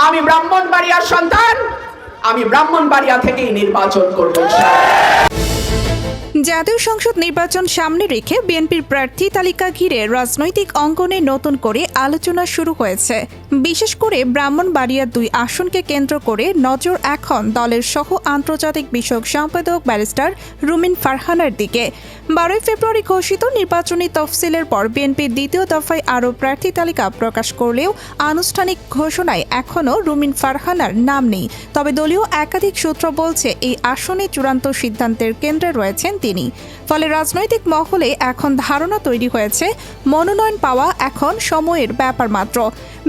আমি ব্রাহ্মণবাড়িয়ার সন্তান আমি ব্রাহ্মণবাড়িয়া থেকেই নির্বাচন করব জাতীয় সংসদ নির্বাচন সামনে রেখে বিএনপির প্রার্থী তালিকা ঘিরে রাজনৈতিক অঙ্গনে নতুন করে আলোচনা শুরু হয়েছে। বিশেষ করে ব্রাহ্মণবাড়িয়ার দুই আসনকে কেন্দ্র করে নজর এখন দলের সহ আন্তর্জাতিক বিষয়ক সম্পাদক ব্যারিস্টার রুমিন ফারহানার দিকে। বারোই ফেব্রুয়ারি ঘোষিত নির্বাচনী তফসিলের পর বিএনপির দ্বিতীয় দফায় আরও প্রার্থী তালিকা প্রকাশ করলেও আনুষ্ঠানিক ঘোষণায় এখনও রুমিন ফারহানার নাম নেই। তবে দলীয় একাধিক সূত্র বলছে, এই আসনে চূড়ান্ত সিদ্ধান্তের কেন্দ্রে রয়েছেন তিনি। ফলে রাজনৈতিক মহলে এখন ধারণা তৈরি হয়েছে, মনোনয়ন পাওয়া এখন সময়ের ব্যাপার মাত্র।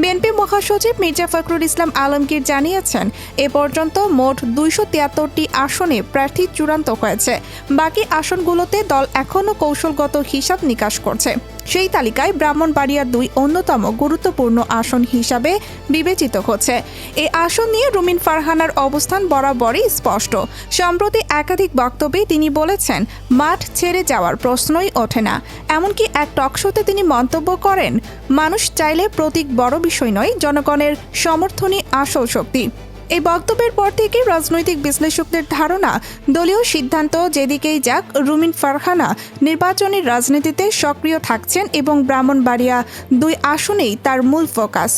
বিএনপি মহাসচিব মির্জা ফখরুল ইসলাম আলমগীর জানিয়েছেন, এ পর্যন্ত মোট দুইশো তিয়াত্তরটি আসনে প্রার্থী চূড়ান্ত হয়েছে। বাকি আসনগুলোতে দল এখনও কৌশলগত হিসাব নিকাশ করছে। সেই তালিকায় ব্রাহ্মণবাড়িয়ার দুই অন্যতম গুরুত্বপূর্ণ আসন হিসাবে বিবেচিত হচ্ছে। এই আসন নিয়ে রুমিন ফারহানার অবস্থান বরাবরই স্পষ্ট। সম্প্রতি একাধিক বক্তব্যে তিনি বলেছেন, মাঠ ছেড়ে যাওয়ার প্রশ্নই ওঠে না। এমনকি এক টকশোতে তিনি মন্তব্য করেন, মানুষ চাইলে প্রতীক বড় বিষয় নয়, জনগণের সমর্থনই আসল শক্তি। এই বক্তব্যের পর থেকে রাজনৈতিক বিশ্লেষকদের ধারণা, দলীয় সিদ্ধান্ত যেদিকেই যাক, রুমিন ফারহানা নির্বাচনের রাজনীতিতে সক্রিয় থাকছেন এবং ব্রাহ্মণবাড়িয়া দুই আসনেই তার মূল ফোকাস।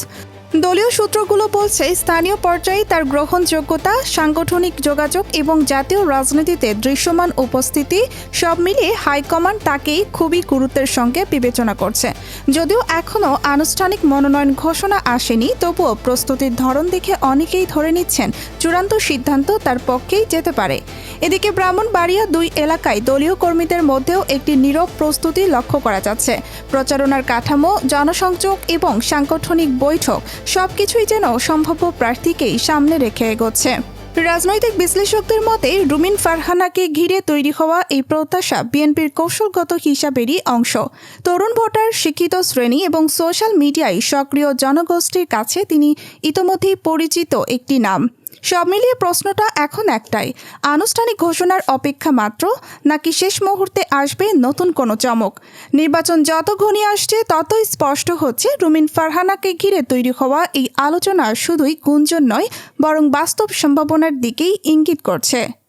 দলীয় সূত্রগুলো বলছে, স্থানীয় পর্যায়ে তার গ্রহণযোগ্যতা, সাংগঠনিক যোগাযোগ এবং জাতীয় রাজনীতিতে দৃশ্যমান উপস্থিতি সব মিলিয়ে হাইকমান্ড তাকেই খুবই গুরুত্বের সঙ্গে বিবেচনা করছে। যদিও এখনও আনুষ্ঠানিক মনোনয়ন ঘোষণা আসেনি, তবুও প্রস্তুতির ধরন দেখে অনেকেই ধরে নিচ্ছেন, চূড়ান্ত সিদ্ধান্ত তার পক্ষেই যেতে পারে। এদিকে ব্রাহ্মণবাড়িয়া দুই এলাকায় দলীয় কর্মীদের মধ্যেও একটি নীরব প্রস্তুতি লক্ষ্য করা যাচ্ছে। প্রচারণার কাঠামো, জনসংযোগ এবং সাংগঠনিক বৈঠক সবকিছুই যেন সম্ভাব্য প্রার্থীকেই সামনে রেখে এগোচ্ছে। রাজনৈতিক বিশ্লেষকদের মতে, রুমিন ফারহানাকে ঘিরে তৈরি হওয়া এই প্রত্যাশা বিএনপির কৌশলগত হিসাবেরই অংশ। তরুণ ভোটার, শিক্ষিত শ্রেণি এবং সোশ্যাল মিডিয়ায় সক্রিয় জনগোষ্ঠীর কাছে তিনি ইতোমধ্যেই পরিচিত একটি নাম। সব মিলিয়ে প্রশ্নটা এখন একটাই, আনুষ্ঠানিক ঘোষণার অপেক্ষা মাত্র নাকি শেষ মুহূর্তে আসবে নতুন কোনো চমক? নির্বাচন যত ঘনিয়ে আসছে, ততই স্পষ্ট হচ্ছে রুমিন ফারহানাকে ঘিরে তৈরি হওয়া এই আলোচনা শুধুই গুঞ্জন নয়, বরং বাস্তব সম্ভাবনার দিকেই ইঙ্গিত করছে।